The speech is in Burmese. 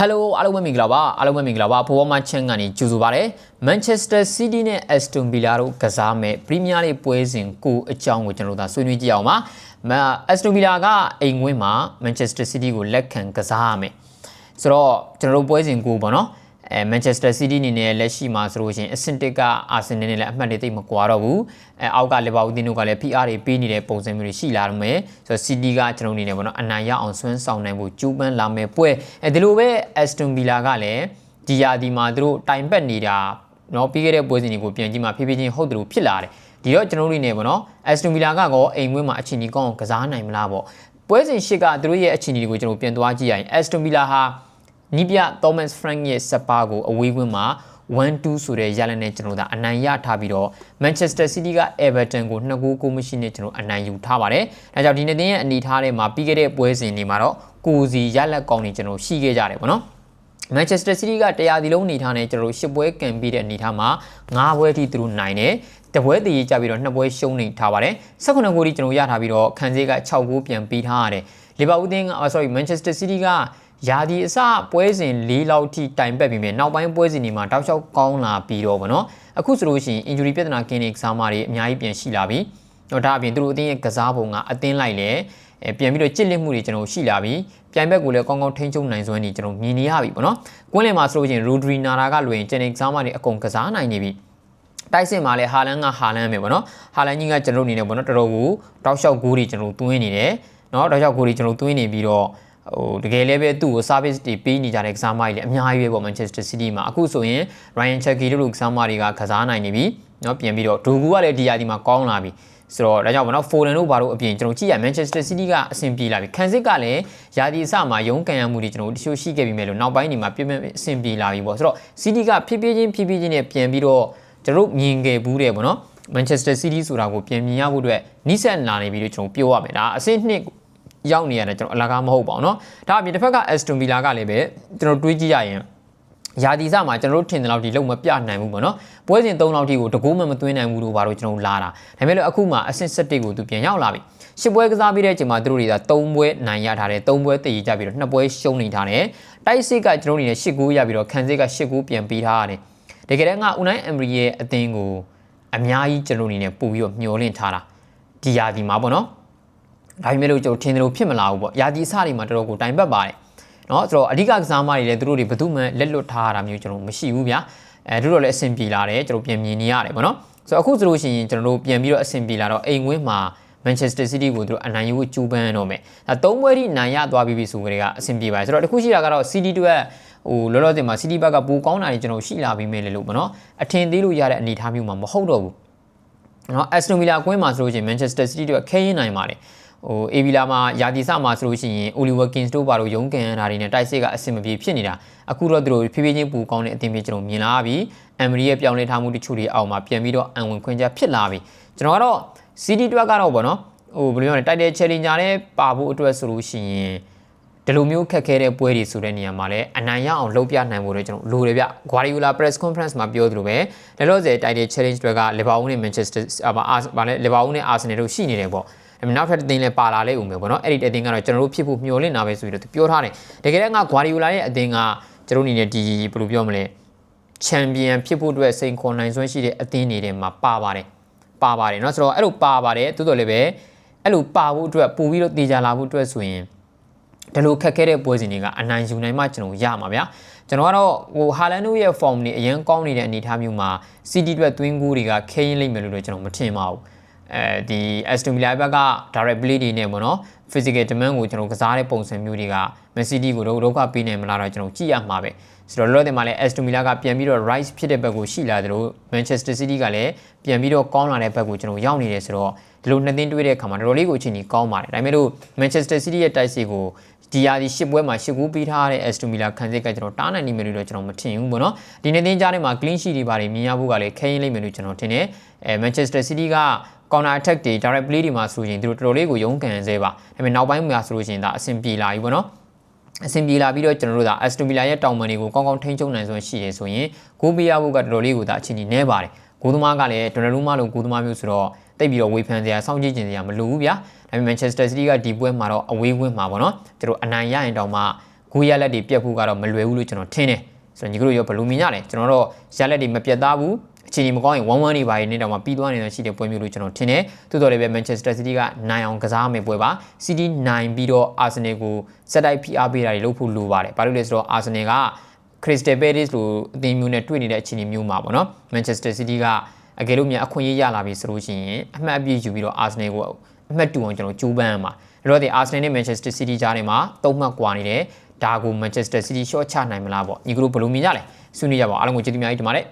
Hello အားလုံးပဲမင်္ဂလာပါအားလုံးပဲမင်္ဂလာပါဘောမချန်ကနေကြိုဆိုပါရစေ Manchester City နဲ့ Aston Villa တို့ကစားမဲ့ Premier League ပွဲစဉ်ကိုအကြောင်းကိုကျွန်တော်တို့ဆွေးနွေးကြည့်အောင်ပါမ Aston Villa ကအိမ်ဝင်းမှာ Manchester City ကိုလက်ခံကစားရမယ်ဆိုတော့ကျွန်တော်တို့ပွဲစဉ်ကိုပေါ့နော် အဲမန်ချက်စတာစီးတီးအနေနဲ့လက်ရှိမှာဆိုလို့ရှိရင်အဆင့်တစ်ကအာဆင်နယ်နဲ့လည်းအမှတ်တွေသိပ်မကွာတော့ဘူးအဲအောက်ကလီဗာပူးတင်းတို့ကလည်း PR တွေပေးနေတဲ့ပုံစံမျိုးတွေရှိလာတော့မယ်ဆိုတော့စီးတီးကကျွန်တော်အနေနဲ့ပေါ့နော်အနိုင်ရအောင်ဆွန်းဆောင်နိုင်ဖို့ကြိုးပမ်းလာမယ်ပွဲအဲဒီလိုပဲအက်စတွန်ဗီလာကလည်းဒီရာဒီမှာသူတို့တိုင်ပတ်နေတာနော်ပြီးခဲ့တဲ့ပွဲစဉ်တွေကိုပြန်ကြည့်မှဖြည်းဖြည်းချင်းဟုတ်တယ်လို့ဖြစ်လာတယ်ဒီတော့ကျွန်တော်တို့နေပေါ့နော်အက်စတွန်ဗီလာကတော့အိမ်ဝင်းမှာအချိန်ကြီးကောင်းအောင်ကစားနိုင်မလားပေါ့ပွဲစဉ်ရှစ်ကသူတို့ရဲ့အချိန်ကြီးတွေကိုကျွန်တော်ပြန်သွားကြည့်ရရင်အက်စတွန်ဗီလာဟာ နီးပြ Thomas Frank ရဲ့စပါကိုအဝေးကွင်းမှာ1-2ဆိုတဲ့ရလနဲ့ကျွန်တော်တို့အနိုင်ရထားပြီးတော့ Manchester City က Everton ကို2ဂိုးကိုမရှိနဲ့ကျွန်တော်အနိုင်ယူထားပါတယ်။ဒါကြောင့်ဒီနေ့တင်ရဲ့အနေထားထဲမှာပြီးခဲ့တဲ့ပွဲစဉ်တွေမှာတော့ကိုစီရလက်ကောင်းနေကျွန်တော်ရှိခဲ့ကြတယ်ပေါ့နော်။ Manchester City ကတရားစီလုံးအနေထားနဲ့ကျွန်တော်တို့10ပွဲကန်ပြီးတဲ့အနေထားမှာ9ပွဲထိသူတို့နိုင်တယ်။တပွဲတည်ကြပြီးတော့2ပွဲရှုံးနေထားပါတယ်။18ဂိုးထိကျွန်တော်ရထားပြီးတော့ခံစည်းက6ဂိုးပြန်ပေးထားရတယ်။လီဗာပူးတင်းက sorry Manchester City က ယာဒီအစပွဲစဉ်၄လောက်ထိတိုင်ပတ်ပြီးမြဲနောက်ပိုင်းပွဲစဉ်တွေမှာတောက်လျှောက်ကောင်းလာပြီးတော့ဗောနော်အခုဆိုလို့ရှိရင် injury ပြဿနာကင်းတဲ့ကစားမတွေအများကြီးပြန်ရှိလာပြီးတော့ဒါအပြင်သူတို့အသင်းရဲ့ကစားပုံကအသင်းလိုက်လေအဲပြန်ပြီးတော့ကြစ်လက်မှုတွေကျွန်တော်ရှိလာပြီးပြိုင်ဘက်ကိုလည်းကောင်းကောင်းထိန်းချုပ်နိုင်စွမ်းနေကျွန်တော်မြင်နေရပြီပေါ့နော်။ကွင်းလယ်မှာဆိုလို့ရှိရင်ရိုဒရီနာတာကလွင်ကျန်တဲ့ကစားမတွေအကုန်ကစားနိုင်နေပြီ။တိုက်စစ်မှာလည်းဟာလန်ကဟာလန်ပဲပေါ့နော်။ဟာလန်ကြီးကကျွန်တော်အနေနဲ့ပေါ့နော်တော်တော်ကိုတောက်လျှောက်ဂိုးတွေကျွန်တော်သွင်းနေတယ်။နော်တောက်လျှောက်ဂိုးတွေကျွန်တော်သွင်းနေပြီးတော့ ဟိုတကယ်လည်းပဲသူ့ကို service တွေပေးနေကြတဲ့ကစားမတွေလည်းအများကြီးပဲပေါ့ Manchester City မှာအခုဆိုရင် Ryan Cherky တို့လိုကစားမတွေကကစားနိုင်နေပြီเนาะပြန်ပြီးတော့ဒိုဂူကလည်းဒီယာဒီမှာကောင်းလာပြီဆိုတော့ဒါကြောင့်မနော် Foden တို့ဘာလို့အပြင်ကျွန်တော်ကြည့်ရ Manchester City ကအဆင်ပြေလာပြီခံစစ်ကလည်းယာဒီအစမှာရုံးကန်ရမှုတွေကျွန်တော်တချို့ရှိခဲ့ပြီမဲ့လို့နောက်ပိုင်းဒီမှာပြည့်ပြည့်အဆင်ပြေလာပြီပေါ့ဆိုတော့ City ကဖြည်းဖြည်းချင်းဖြည်းဖြည်းချင်းနဲ့ပြန်ပြီးတော့ကျွန်တော်မြင်ခဲ့ဘူးတယ်ပေါ့နော် Manchester City ဆိုတာကိုပြန်မြင်ရဖို့အတွက်နိစက်လာနေပြီလို့ကျွန်တော်ပြောရမယ်ဒါအဆင့်နှစ် ရောက်နေရတယ်ကျွန်တော်အလကားမဟုတ်ပါဘူးเนาะဒါအပြင်တစ်ဖက်က Aston Villa ကလည်းပဲကျွန်တော်တွေးကြည့်ရရင်ယာဒီစမှာကျွန်တော်တို့ထင်တယ်လို့ဒီလုံးမပြနိုင်ဘူးပေါ့နော်ပွဲစဉ်3လောက်ထိကိုတကိုးမှမသွင်းနိုင်ဘူးလို့ဘာလို့ကျွန်တော်လာတာဒါပေမဲ့လို့အခုမှအဆင့်7ကိုသူပြန်ရောက်လာပြီရှစ်ပွဲကစားပြီးတဲ့အချိန်မှာသူတို့တွေက3ပွဲနိုင်ရထားတယ်3ပွဲတည်ကြပြီးတော့2ပွဲရှုံးနေထားတယ်တိုက်စစ်ကကျွန်တော်တို့နေ10ဂိုးရပြီးတော့ခံစစ်က10ဂိုးပြန်ပေးထားရတယ်တကယ်တမ်းက Unai Emery ရဲ့အသင်းကိုအများကြီးကျွန်တော်အနေနဲ့ပို့ပြီးတော့မျှော်လင့်ထားတာဒီယာဒီမှာပေါ့နော် ဒါပေမဲ့လို့ကျွန်တော်ထင်တယ်လို့ဖြစ်မလာဘူးပေါ့ယာဒီအစတွေမှာတော်တော်ကိုတိုင်ပတ်ပါတယ်เนาะဆိုတော့အဓိကကစားမတွေလည်းသူတို့တွေဘယ်သူမှလက်လွတ်ထားတာမျိုးကျွန်တော်မရှိဘူးဗျာအဲတို့တော့လည်းအဆင်ပြေလာတယ်ကျွန်တော်ပြန်မြင်နေရတယ်ပေါ့နော်ဆိုတော့အခုဆိုလို့ရှိရင်ကျွန်တော်တို့ပြန်ပြီးတော့အဆင်ပြေလာတော့အိမ်ဝင်းမှာ Manchester City ကိုသူတို့အနိုင်ယူကျူးပန်းတော့မယ်ဒါသုံးပွဲထိနိုင်ရသွားပြီးပြီဆိုကြတဲ့ကအဆင်ပြေပါတယ်ဆိုတော့တခုရှိတာကတော့ City တို့ဟိုလောလောဆယ်မှာ City ဘက်ကပိုကောင်းတာတွေကျွန်တော်ရှိလာပြီးမယ်လေလို့ပေါ့နော်အထင်သေးလို့ရတဲ့အနေအထားမျိုးမှာမဟုတ်တော့ဘူးနော် Aston Villa ကွင်းမှာဆိုလို့ရှိရင် Manchester City တို့ခဲရင်နိုင်ပါတယ် ဟိုအေဗီလာမှာယာတီဆမှာဆိုလို့ရှိရင် Oliver Kings တို့ဘာလို့ရုံးကန်ရတာတွေနဲ့တိုက်စစ်ကအဆင်မပြေဖြစ်နေတာအခုတော့သူတို့ဖြည်းဖြည်းချင်းပူကောင်းတဲ့အသင်းမျိုးကျွန်တော်မြင်လာပြီအမ်မရီရဲ့ပြောင်းလဲထားမှုတချို့တွေအောက်မှာပြန်ပြီးတော့အံဝင်ခွင့်ချက်ဖြစ်လာပြီကျွန်တော်ကတော့ CD တွက်ကတော့ဗောနော်ဟိုဘယ်လိုပြောလဲတိုက်တဲ့ challenger နဲ့ပါဖို့အတွက်ဆိုလို့ရှိရင်ဒီလိုမျိုးခက်ခဲတဲ့ပွဲတွေဆိုတဲ့နေရာမှာလည်းအနိုင်ရအောင်လုပ်ပြနိုင်ဖို့လည်းကျွန်တော်လိုတယ်ဗျ Guardiola press conference မှာပြောသလိုပဲလက်လို့စေ title challenge တွေက Liverpool နဲ့ Manchester ဗာလဲ Liverpool နဲ့ Arsenal တို့ရှိနေတယ်ပေါ့ဒါပေမဲ့ နောက်ထပ်တစ်သင်းလည်းပါလာလဲဦးမယ်ပေါ့နော်အဲ့ဒီအသင်းကတော့ကျွန်တော်တို့ဖြစ်ဖို့မျှော်လင့်တာပဲဆိုပြီးတော့သူပြောထားတယ်တကယ်တမ်းက Guardiola ရဲ့အသင်းကကျွန်တော်အနေနဲ့ဒီဘယ်လိုပြောမလဲချန်ပီယံဖြစ်ဖို့အတွက်စိန်ခေါ်နိုင်စွမ်းရှိတဲ့အသင်းတွေထဲမှာပါပါတယ်ပါပါတယ်เนาะဆိုတော့အဲ့လိုပါပါတယ်တိုးတော်လည်းပဲအဲ့လိုပါဖို့အတွက်ပို့ပြီးတော့တည်ကြလာဖို့အတွက်ဆိုရင်ဒီလိုခက်ခဲတဲ့ပွဲစဉ်တွေကအနိုင်ယူနိုင်မှကျွန်တော်ရမှာဗျာကျွန်တော်ကတော့ဟိုဟာလန်တို့ရဲ့ form တွေအရင်ကောင်းနေတဲ့အနေအထားမျိုးမှာ City အတွက် twin goal တွေကခဲရင်လိမ့်မယ်လို့တော့ကျွန်တော်မထင်ပါဘူး အဲဒီ Aston Villa ဘက်က direct play တွေနဲ့ပေါ့နော် physical demand ကိုကျွန်တော်ကစားတဲ့ပုံစံမျိုးတွေက Man City ကိုတော့ဒုက္ခပေးနိုင်မလားတော့ကျွန်တော်ကြည့်ရမှာပဲဆိုတော့လောလောဆယ်မှာလည်း Aston Villa ကပြန်ပြီးတော့ rise ဖြစ်တဲ့ဘက်ကိုရှိလာတယ်လို့ Manchester City ကလည်းပြန်ပြီးတော့ကောင်းလာတဲ့ဘက်ကိုကျွန်တော်ရောက်နေတယ်ဆိုတော့ဒီလိုနှစ်သင်းတွေ့တဲ့အခါမှာတော်တော်လေးကိုအချိန်ကြီးကောင်းပါတယ်ဒါပေမဲ့လို့ Manchester City ရဲ့တိုက်စစ်ကိုဒီယာဒီရှစ်ပွဲမှာရှစ်ကူးပေးထားတဲ့ Aston Villa ခံစစ်ကကျွန်တော်တားနိုင်နိုင်မယ်လို့တော့ကျွန်တော်မထင်ဘူးပေါ့နော်ဒီနေ့တင်းကြားထဲမှာ clean sheet တွေပါတယ်မြင်ရဖို့ကလည်းခဲရင်လိမ့်မယ်လို့ကျွန်တော်ထင်တယ်အဲ Manchester City က counter attack တွေ direct play တွေမှာဆိုရင်သူတို့တော်တော်လေးကိုရုန်းကန်စေပါဒါပေမဲ့နောက်ပိုင်းမှာဆိုလို့ရှိရင်ဒါအဆင်ပြေလာပြီပေါ့နော်အဆင်ပြေလာပြီးတော့ကျွန်တော်တို့ဒါ Aston Villa ရဲ့တောင်ပန်တွေကိုကောင်းကောင်းထိန်းချုပ်နိုင်စွမ်းရှိရဆိုရင်ဂိုးပေးရဖို့ကတော်တော်လေးကိုဒါအချင်းကြီးနဲပါတယ်ဂိုးသမားကလည်းဒွန်နယ်လူးမလိုဂိုးသမားမျိုးဆိုတော့တိတ်ပြီးတော့ဝေဖန်စရာစောင့်ကြည့်ခြင်းစရာမလိုဘူးဗျာဒါပေမဲ့ Manchester City ကဒီပွဲမှာတော့အဝေးဝင်းမှာပေါ့နော်သူတို့အနိုင်ရရင်တောင်မှဂဂိုးရလက်တွေပြတ်ဖို့ကတော့မလွယ်ဘူးလို့ကျွန်တော်ထင်တယ်ဆိုတော့ညီကတို့ရောဘယ်လိုမြင်ကြလဲကျွန်တော်တော့ရလက်တွေမပြတ်သားဘူး အခြေအနေမကောင်းရင်1-1နေပါရင်နေတော့မှပြီးသွားနေတာရှိတဲ့ပွဲမျိုးလို့ကျွန်တော်ထင်တယ်သို့တော်လည်းပဲ Manchester City ကနိုင်အောင်ကစားမယ်ပွဲပါ City နိုင်ပြီးတော့ Arsenal ကိုစက်တိုက်ဖိအားပေးတာတွေလုပ်ဖို့လိုပါတယ်ဘာလို့လဲဆိုတော့ Arsenal က Crystal Palace လိုအသင်းမျိုးနဲ့တွေ့နေတဲ့အခြေအနေမျိုးမှာပေါ့နော် Manchester City ကအကယ်လို့များအခွင့်အရေးရလာပြီဆိုလို့ရှိရင်အမှတ်အပြည့်ယူပြီးတော့ Arsenal ကိုအမှတ်တူအောင်ကျွန်တော်ကြိုးပမ်းရမှာအဲ့တော့ဒီ Arsenal နဲ့ Manchester City ကြားထဲမှာသုံးမှတ်ကွာနေတယ်ဒါကို Manchester City short ချနိုင်မလားပေါ့ညီကတို့ဘယ်လိုမြင်ကြလဲဆွေးနွေးကြပါဦးအားလုံးကိုကျေးဇူးများကြီးတင်ပါတယ်